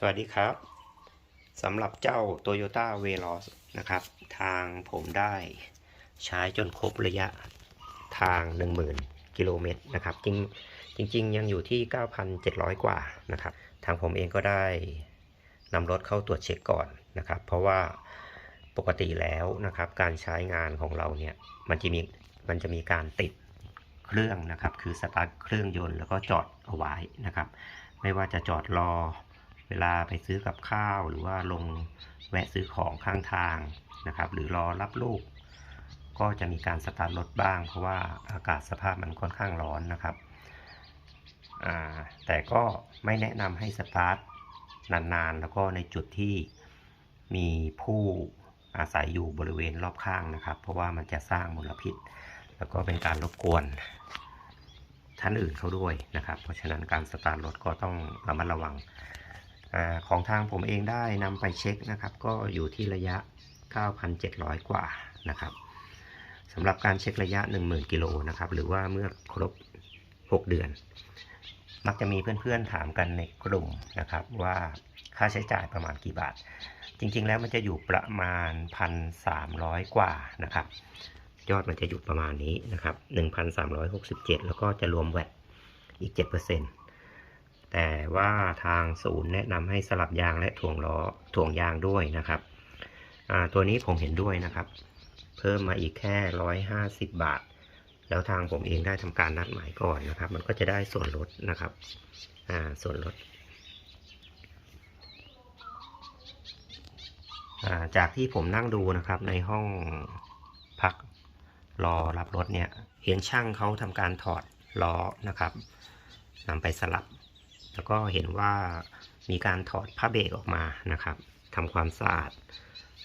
สวัสดีครับสำหรับเจ้า Toyota v e l o s นะครับ ทางผมได้ใช้จนครบระยะทาง 10,000 กิโลเมตรนะครับ จริงจริงยังอยู่ที่ 9,700 กว่านะครับ ทางผมเองก็ได้นำรถเข้าตรวจเช็คก่อนนะครับ เพราะว่าปกติแล้วนะครับ การใช้งานของเราเนี่ย มันจะมีมันจะมีการติดเครื่องนะครับ คือสตาร์ทเครื่องยนต์แล้วก็จอดเอาไว้นะครับ ไม่ว่าจะจอดรอ เวลาไปซื้อกับข้าวหรือว่าลงแวะซื้อของข้างทางนะครับ หรือรอรับลูก ก็จะมีการสตาร์ทรถบ้าง เพราะว่าอากาศสภาพมันค่อนข้างร้อนนะครับ แต่ก็ไม่แนะนำให้สตาร์ทนานๆ แล้วก็ในจุดที่มีผู้อาศัยอยู่บริเวณรอบข้างนะครับ เพราะว่ามันจะสร้างมลพิษ แล้วก็เป็นการรบกวนท่านอื่นเขาด้วยนะครับ เพราะฉะนั้นการสตาร์ทรถก็ต้องระมัดระวัง อของทางผมเองได้นำไปเช็คนะครับ ก็อยู่ที่ระยะ 9,700 กว่านะครับสำหรับการเช็คระยะ 10,000 กิโลนะครับ หรือว่าเมื่อครบ 6 เดือน มักจะมีเพื่อนๆถามกันในกลุ่มนะครับ ว่าค่าใช้จ่ายประมาณกี่บาท จริงๆแล้วมันจะอยู่ประมาณ 1,300 กว่านะครับ ยอดมันจะอยู่ประมาณนี้นะครับ 1,367 แล้วก็จะรวมแวตอีก 7% แต่ว่าทางศูนย์แนะนำให้สลับยางและถ่วงล้อถ่วงยางด้วยนะครับตัวนี้ผมเห็นด้วยนะครับ เพิ่มมาอีกแค่ 150 บาท แล้วทางผมเองได้ทำการนัดหมายก่อนนะครับ มันก็จะได้ส่วนลดนะครับส่วนลดจากที่ผมนั่งดูนะครับในห้องพักรอรับรถเนี่ย เห็นช่างเขาทำการถอดล้อนะครับนำไปสลับ แล้วก็เห็นว่ามีการถอดผ้าเบรกออกมานะครับทำความสะอาด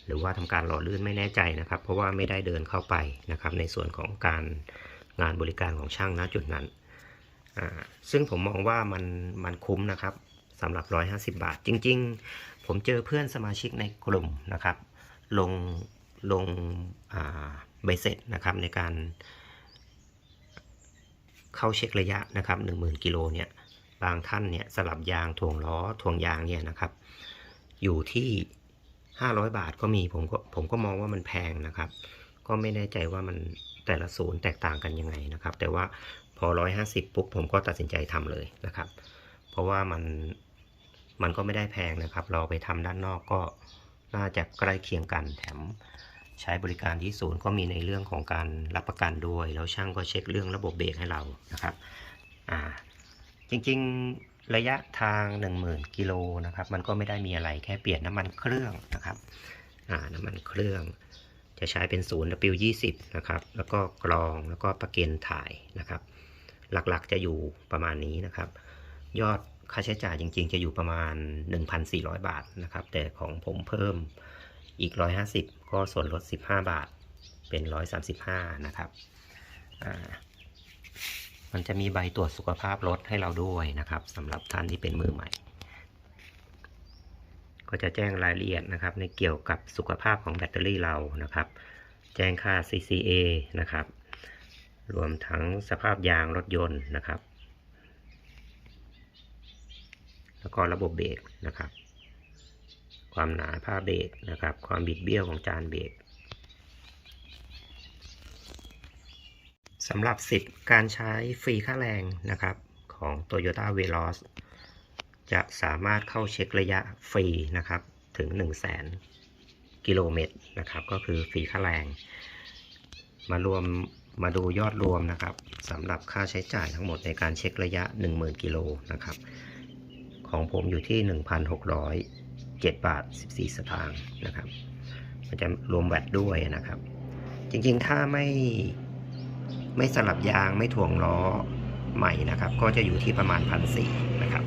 หรือว่าทำการหล่อลื่นไม่แน่ใจนะครับ เพราะว่าไม่ได้เดินเข้าไปนะครับ ในส่วนของการงานบริการของช่างณจุดนั้นอ่าซึ่งผมมองว่ามันมันคุ้มนะครับสำหรับ 150 บาท จริง ๆ ผมเจอเพื่อนสมาชิกในกลุ่มนะครับ ลงลงอ่าใบเสร็จนะครับในการเข้าเช็คระยะนะครับ 10,000 กิโลเนี่ย บางท่านเนี่ยสลับยางถ่วงล้อถ่วงยางเนี่ยนะครับ อยู่ที่ 500 บาทก็มีผมก็ผมก็มองว่ามันแพงนะครับ ก็ไม่แน่ใจว่ามันแต่ละศูนย์แตกต่างกันยังไงนะครับ แต่ว่าพอ 150 ปุ๊บผมก็ตัดสินใจทำเลยนะครับ เพราะว่ามันมันก็ไม่ได้แพงนะครับ เราไปทำด้านนอกก็น่าจะใกล้เคียงกันแถมใช้บริการที่ศูนย์ก็มีในเรื่องของการรับประกันด้วย แล้วช่างก็เช็คเรื่องระบบเบรกให้เรานะครับ อ่า จริงๆระยะทาง 10,000กิโลนะครับ มันก็ไม่ได้มีอะไรแค่เปลี่ยนน้ำมันเครื่องนะครับอ่าน้ำมันเครื่อง จะใช้เป็นศูนย์ W20 นะครับ แล้วก็กรองแล้วก็ประเกนถ่ายนะครับ หลักๆจะอยู่ประมาณนี้นะครับ ยอดค่าใช้จ่ายจริง ๆ จะอยู่ประมาณ 1,400 บาทนะครับ แต่ของผมเพิ่มอีก 150 ก็ส่วนลด 15 บาทเป็น 135 นะครับอ่า มันจะมีใบตรวจสุขภาพรถให้เราด้วยนะครับสำหรับท่านที่เป็นมือใหม่ ก็จะแจ้งรายละเอียดนะครับ ในเกี่ยวกับสุขภาพของแบตเตอรี่เรานะครับ แจ้งค่า CCA นะครับ รวมทั้งสภาพยางรถยนต์นะครับ แล้วก็ระบบเบรกนะครับ ความหนาผ้าเบรกนะครับ ความบิดเบี้ยวของจานเบรก สำหรับสิทธิ์การใช้ฟรีค่าแรงนะครับของ Toyota v e l o s จะสามารถเข้าเช็คระยะฟรีนะครับถึง 1 0 0 0 0แสนกิโลเมตรนะครับ ก็คือฟรีค่าแรง มารวมมาดูยอดรวมนะครับสำหรับค่าใช้จ่ายทั้งหมดในการเช็คระยะ 10,000 กิโลนะครับ ของผมอยู่ที่ 1,607 บาท 14 สตางค์นะครับ มันจะรวมแวตด้วยนะครับ จริงๆ ถ้าไม่ ไม่สลับยางไม่ถ่วงล้อใหม่นะครับ ก็จะอยู่ที่ประมาณพันสี่นะครับ